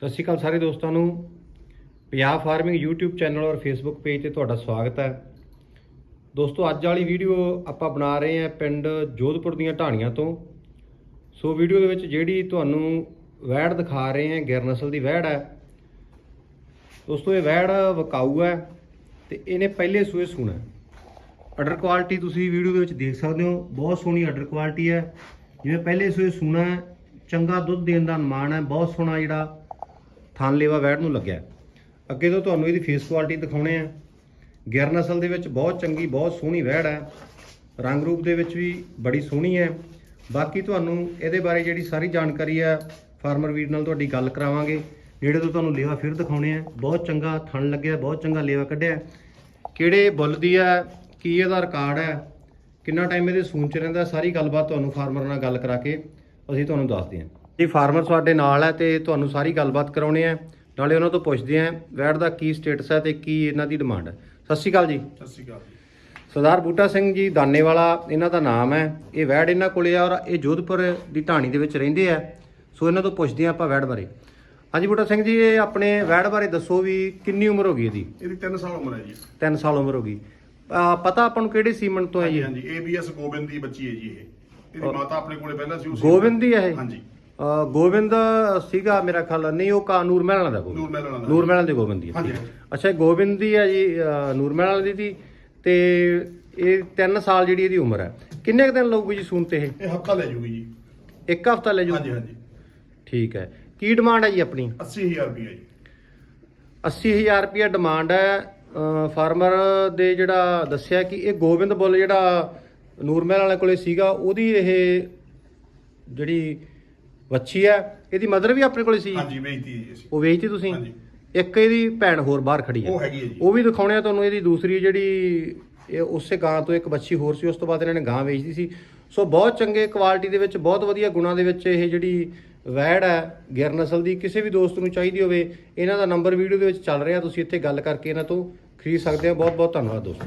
ਸਤਿ ਸ਼੍ਰੀ ਅਕਾਲ ਸਾਰੇ ਦੋਸਤਾਂ ਨੂੰ। ਪੰਜਾਬ ਫਾਰਮਿੰਗ YouTube ਚੈਨਲ ਔਰ Facebook ਪੇਜ ਤੇ ਤੁਹਾਡਾ ਸਵਾਗਤ ਹੈ। ਦੋਸਤੋ, ਅੱਜ ਵਾਲੀ ਵੀਡੀਓ ਆਪਾਂ ਬਣਾ ਰਹੇ ਹਾਂ ਪਿੰਡ ਜੋਧਪੁਰ ਦੀਆਂ ਢਾਣੀਆਂ ਤੋਂ। ਸੋ ਵੀਡੀਓ ਦੇ ਵਿੱਚ ਜਿਹੜੀ ਤੁਹਾਨੂੰ ਵੈੜ ਦਿਖਾ ਰਹੇ ਹਾਂ ਗਿਰ ਨਸਲ ਦੀ ਵੈੜ ਹੈ। ਦੋਸਤੋ, ਇਹ ਵੈੜ ਵਕਾਊ ਹੈ ਤੇ ਇਹਨੇ ਪਹਿਲੇ ਸੂਏ ਸੂਣਾ ਆਰਡਰ ਕੁਆਲਿਟੀ ਤੁਸੀਂ ਵੀਡੀਓ ਦੇ ਵਿੱਚ ਦੇਖ ਸਕਦੇ ਹੋ, ਬਹੁਤ ਸੋਹਣੀ ਆਰਡਰ ਕੁਆਲਿਟੀ ਹੈ। ਜਿਵੇਂ ਪਹਿਲੇ ਸੂਏ ਸੂਣਾ ਚੰਗਾ ਦੁੱਧ ਦੇਣ ਦਾ ਅਨੁਮਾਨ ਹੈ, ਬਹੁਤ ਸੋਹਣਾ ਜਿਹੜਾ ਥਣ ਲੇਵਾ ਵੈੜ ਨੂੰ ਲੱਗਿਆ। ਅੱਗੇ ਤੋਂ ਤੁਹਾਨੂੰ ਇਹਦੀ ਫੇਸ ਕੁਆਲਿਟੀ ਦਿਖਾਉਣੇ ਆ। ਗਿਰ ਨਸਲ ਦੇ ਵਿੱਚ ਬਹੁਤ ਚੰਗੀ, ਬਹੁਤ ਸੋਹਣੀ ਵੈੜ ਹੈ ਰੰਗ ਰੂਪ ਦੇ ਵਿੱਚ ਵੀ ਬੜੀ ਸੋਹਣੀ ਹੈ ਬਾਕੀ ਤੁਹਾਨੂੰ ਇਹਦੇ ਬਾਰੇ ਜਿਹੜੀ ਸਾਰੀ ਜਾਣਕਾਰੀ ਹੈ ਫਾਰਮਰ ਵੀਰ ਨਾਲ ਤੁਹਾਡੀ ਗੱਲ ਕਰਾਵਾਂਗੇ। ਨੇੜੇ ਤੋਂ ਤੁਹਾਨੂੰ ਲੇਵਾ ਫਿਰ ਦਿਖਾਉਣੇ ਆ। ਬਹੁਤ ਚੰਗਾ ਥਣ ਲੱਗਿਆ, ਬਹੁਤ ਚੰਗਾ ਲੇਵਾ ਕੱਢਿਆ। ਕਿਹੜੇ ਬੁੱਲ ਦੀ ਹੈ ਕੀ ਇਹਦਾ ਰਿਕਾਰਡ ਹੈ ਕਿੰਨਾ ਟਾਈਮ ਇਹਦੇ ਸੂਨ ਚ ਰਹਿੰਦਾ, ਸਾਰੀ ਗੱਲਬਾਤ ਤੁਹਾਨੂੰ ਫਾਰਮਰ ਨਾਲ ਗੱਲ ਕਰਾ ਕੇ ਅਸੀਂ ਤੁਹਾਨੂੰ ਦੱਸਦੇ ਹਾਂ। ਜੀ ਫਾਰਮਰ ਸਾਡੇ ਨਾਲ ਹੈ ਤੇ ਤੁਹਾਨੂੰ ਸਾਰੀ ਗੱਲਬਾਤ ਕਰਾਉਣੇ ਆ ਨਾਲੇ ਉਹਨਾਂ ਤੋਂ ਪੁੱਛਦੇ ਆ ਵੈੜ ਦਾ ਕੀ ਸਟੇਟਸ ਹੈ ਤੇ ਕੀ ਇਹਨਾਂ ਦੀ ਡਿਮਾਂਡ ਹੈ। ਸਤਿ ਸ਼੍ਰੀ ਅਕਾਲ ਜੀ। ਸਤਿ ਸ਼੍ਰੀ ਅਕਾਲ ਸਰਦਾਰ ਬੂਟਾ ਸਿੰਘ ਜੀ ਦਾਨੇਵਾਲਾ ਇਹਨਾਂ ਦਾ ਨਾਮ ਹੈ। ਇਹ ਵੈੜ ਇਹਨਾਂ ਕੋਲੇ ਆ ਔਰ ਇਹ ਜੋਧਪੁਰ ਦੀ ਢਾਣੀ ਦੇ ਵਿੱਚ ਰਹਿੰਦੇ ਆ। ਸੋ ਇਹਨਾਂ ਤੋਂ ਪੁੱਛਦੇ ਆ ਆਪਾਂ ਵੈੜ ਬਾਰੇ। ਹਾਂਜੀ ਬੂਟਾ ਸਿੰਘ ਜੀ ਇਹ ਆਪਣੇ ਵੈੜ ਬਾਰੇ ਦੱਸੋ ਵੀ ਕਿੰਨੀ ਉਮਰ ਹੋ ਗਈ ਇਹਦੀ? ਇਹਦੀ 3 ਸਾਲ ਉਮਰ ਹੈ ਜੀ। 3 ਸਾਲ ਉਮਰ ਹੋ ਗਈ। ਪਤਾ ਆਪਾਂ ਨੂੰ ਕਿਹੜੇ ਸੀਮਨ ਤੋਂ ਹੈ ਜੀ? ਹਾਂਜੀ ABS ਗੋਬਿੰਦ ਦੀ ਬੱਚੀ ਹੈ ਜੀ ਇਹ। ਇਹਦੀ ਮਾਤਾ ਆਪਣੇ ਕੋਲੇ ਪਹਿਲਾਂ ਸੀ ਉਸ ਗੋਬਿੰਦ ਦੀ ਹੈ ਇਹ? ਹਾਂਜੀ। ਅਹ ਗੋਬਿੰਦ ਸੀਗਾ ਮੇਰਾ ਖਿਆਲ ਨਹੀਂ ਉਹ ਕਾ ਨੂਰ ਮਹਿਲਾਂ ਦਾ ਗੋਬਿੰਦ। ਨੂਰ ਮਹਿਲਾਂ ਦਾ। ਨੂਰ ਮਹਿਲਾਂ ਦੇ ਗੋਬਿੰਦ ਦੀ ਹੈ। ਹਾਂਜੀ, ਹਾਂਜੀ। ਅੱਛਾ ਇਹ ਗੋਬਿੰਦ ਦੀ ਹੈ ਜੀ ਅਹ ਨੂਰ ਮਹਿਲਾਂ ਦੀ ਦੀ। ਤੇ ਇਹ 3 ਸਾਲ ਜਿਹੜੀ ਇਹਦੀ ਉਮਰ ਹੈ। ਕਿੰਨੇ ਕੁ ਦਿਨ ਲੱਗੂ ਜੀ ਸੂਨ ਤੇ ਇਹ? ਇਹ ਹਫਤਾ ਲੈ ਜੂਗੀ ਜੀ। ਇੱਕ ਹਫਤਾ ਲੈ ਜੂ? ਹਾਂਜੀ ਹਾਂਜੀ। ਠੀਕ ਹੈ। ਕੀ ਡਿਮਾਂਡ ਹੈ ਜੀ ਆਪਣੀ? 80000 ਰੁਪਏ ਜੀ। 80000 ਰੁਪਏ ਡਿਮਾਂਡ ਹੈ। ਫਾਰਮਰ ਦੇ ਜਿਹੜਾ ਦੱਸਿਆ ਕਿ ਇਹ ਗੋਬਿੰਦ ਬੁੱਲ ਜਿਹੜਾ ਨੂਰਮਹਿਲ ਵਾਲੇ ਕੋਲੇ ਸੀਗਾ ਉਹਦੀ ਇਹ ਜਿਹੜੀ ਵੱਛੀ ਹੈ ਇਹਦੀ ਮਦਰ ਵੀ ਆਪਣੇ ਕੋਲੇ ਸੀ? ਹਾਂਜੀ ਵੇਚਤੀ ਜੀ ਅਸੀਂ। ਉਹ ਵੇਚਤੀ ਤੁਸੀਂ? ਹਾਂਜੀ। ਇੱਕ ਇਹਦੀ ਭੈਣ ਹੋਰ ਬਾਹਰ ਖੜੀ ਹੈ। ਉਹ ਹੈਗੀ ਹੈ ਜੀ। ਉਹ ਵੀ ਦਿਖਾਉਣੇ ਆ ਤੁਹਾਨੂੰ ਇਹਦੀ ਦੂਸਰੀ ਜਿਹੜੀ ਇਹ ਉਸੇ ਗਾਂ ਤੋਂ ਇੱਕ ਬੱਚੀ ਹੋਰ ਸੀ ਉਸ ਤੋਂ ਬਾਅਦ ਇਹਨਾਂ ਨੇ ਗਾਂ ਵੇਚਦੀ ਸੀ। ਸੋ ਬਹੁਤ ਚੰਗੇ ਕੁਆਲਿਟੀ ਦੇ ਵਿੱਚ ਬਹੁਤ ਵਧੀਆ ਗੁਣਾਂ ਦੇ ਵਿੱਚ ਇਹ ਜਿਹੜੀ ਵੈੜ ਹੈ ਗਿਰ ਨਸਲ ਦੀ ਕਿਸੇ ਵੀ ਦੋਸਤ ਨੂੰ ਚਾਹੀਦੀ ਹੋਵੇ ਇਹਨਾਂ ਦਾ ਨੰਬਰ ਵੀਡੀਓ ਦੇ ਵਿੱਚ ਚੱਲ ਰਿਹਾ ਤੁਸੀਂ ਇੱਥੇ ਗੱਲ ਕਰਕੇ ਇਹਨਾਂ ਤੋਂ ਖਰੀਦ ਸਕਦੇ ਹੋ। ਬਹੁਤ ਬਹੁਤ ਧੰਨਵਾਦ ਦੋਸਤੋ।